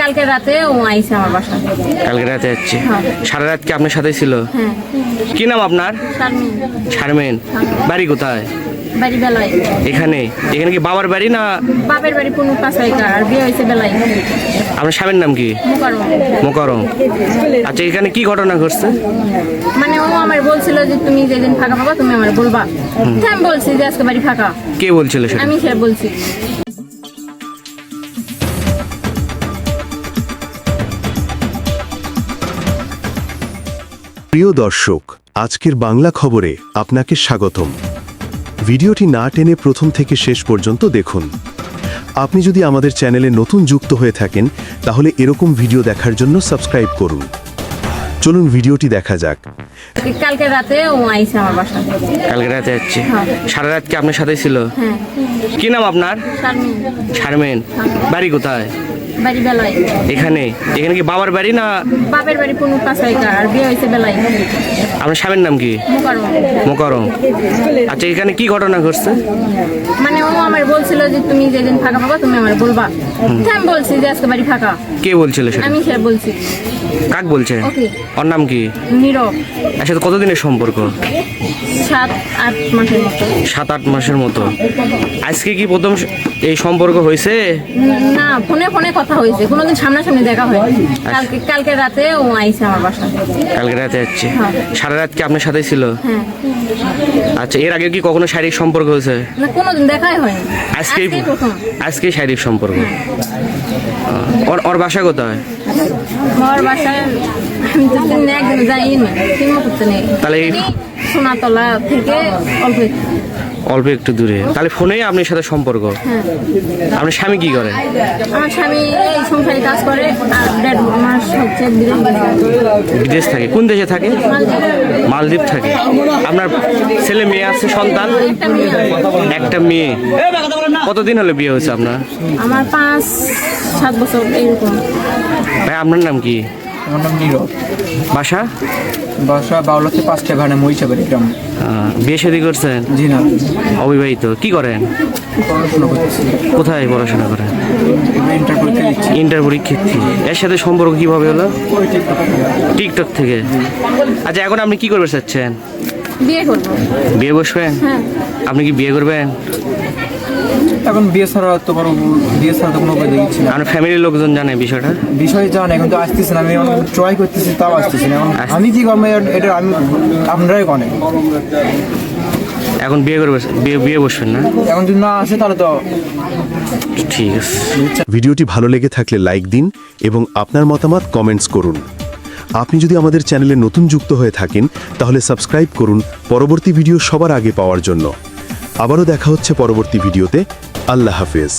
কালকে রাতে ও আইছে আমার বাসা কালকে রাতে যাচ্ছে। হ্যাঁ। সারা রাত কি আপনার সাথে ছিল? হ্যাঁ। কি নাম আপনার? শারমিন। শারমেন। বাড়ি কোথায়? বাড়ি বেলায়। এখানে। এখানে কি বাবার বাড়ি না? বাপের বাড়ি কোনো পাশাইকা আর বিয়ে হয়েছে বেলায়। আপনার স্বামীর নাম কি? মুকারম মোকরম আচ্ছা এখানে কি ঘটনা ঘটছে? মানে ও আমার বলছিল যে তুমি যেদিন ফাঁকা পাবা তুমি আমার বলবা। আমি বলছি যে আজকে বাড়ি ফাঁকা। কে বলছিল সেটা? আমি সে বলছি। প্রিয় দর্শক আজকের বাংলা খবরে আপনাকে স্বাগতম। ভিডিওটি না টেনে প্রথম থেকে শেষ পর্যন্ত দেখুন। আপনি যদি আমাদের চ্যানেলে নতুন যুক্ত হয়ে থাকেন তাহলে এরকম ভিডিও দেখার জন্য সাবস্ক্রাইব করুন। চলুন ভিডিওটি দেখা যাক। কালকে রাতে ও আইছে আমার বাসা কালকে রাতে যাচ্ছে? হ্যাঁ। সারা রাত কি আপনার সাথে ছিল? হ্যাঁ। কি নাম আপনার? শারমিন। শারমেন। বাড়ি কোথায়? বাড়ি বেলায় এখানে? এখানে কি বাবার বাড়ি না বাপের বাড়ি কোনো পাশাইকা আর বিয়ে হয়েছে বেলায়। আপনার স্বামীর নাম কি? মুকারম। মোকরম। আচ্ছা এখানে কি ঘটনা ঘটছে? মানে ও আমার বলছিল যে তুমি যেদিন ফাঁকা পাবা তুমি আমার বলবা। হ্যাঁ আমি বলছি যে আজকে বাড়ি ফাঁকা। কে বলছিল সেটা? আমি সে বলছি। কাক বলছে? ওর নাম কি? নীরব। সাথে কতদিনের সম্পর্ক? সাত আট মাসের মতো। সাত আট মাসের মতো। আজকে কি প্রথম এই সম্পর্ক হয়েছে? না ফোনে ফোনে কথা হয়েছে। কোনোদিন সামনাসামনি দেখা হয় কালকে কালকে রাতে ও আইছে আমার বাসা কালকে রাতে যাচ্ছে হ্যাঁ। সারা রাত কি আপনার সাথে ছিল? হ্যাঁ। আচ্ছা এর আগে কি কখনো শারীরিক সম্পর্ক হয়েছে? না কোনোদিন দেখাই হয় আজকেই আজকেই আজকেই শারীরিক সম্পর্ক। ওর ওর বাসা কোথায় আমি তো একদিন তাহলে সোনাতলা থেকে অল্প। অল্প একটু দূরে। তাহলে ফোনেই আপনার সাথে সম্পর্ক। হ্যাঁ। আপনার স্বামী কি করেন আমার স্বামী এই সংসারে কাজ করে আর মাস হচ্ছে বিদেশ বিদেশ থাকে। কোন দেশে থাকে? মালদ্বীপ। থাকে। আপনার ছেলে মেয়ে আছে সন্তান? একটা মেয়ে। কতদিন হলো বিয়ে হয়েছে আপনার? আমার পাঁচ সাত বছর এইরকম ভাই আপনার নাম কি? আমার নাম নীরব। বাসা? বাসা বাউলাতে পাঁচটা ঘাটে মহিষাবাড়ি গ্রাম। বিয়ে শাদী করছেন? জি না। অবিবাহিত কি করেন? পড়াশোনা কোথায় পড়াশোনা করেন? ইন্টার করতে দিচ্ছি। ইন্টার পরীক্ষার্থী এর সাথে সম্পর্ক কীভাবে হলো? টিকটক থেকে। আচ্ছা এখন আপনি কি করবে চাচ্ছেন? বিয়ে করব। বিয়ে বসবেন? হ্যাঁ। আপনি কি বিয়ে করবেন? এখন বিয়ে ছাড়া তো কোনো বিয়ে ছাড়া তো কোনো উপায় দেখছি না আপনার ফ্যামিলির লোকজন জানে বিষয়টা? বিষয় জান এখন তো আসতেছে না আমি ট্রাই করতেছি তাও আসতেছি না। এখন আমি কি করব এটা আমি আপনারাই কনে এখন বিয়ে করবে বিয়ে বিয়ে বসবেন না? এখন যদি না আসে তাহলে তো ঠিক আছে। ভিডিওটি ভালো লেগে থাকলে লাইক দিন এবং আপনার মতামত কমেন্টস করুন। আপনি যদি আমাদের চ্যানেলে নতুন যুক্ত হয়ে থাকেন তাহলে সাবস্ক্রাইব করুন। পরবর্তী ভিডিও সবার আগে পাওয়ার জন্য। আবারও দেখা হচ্ছে পরবর্তী ভিডিওতে। আল্লাহ হাফেজ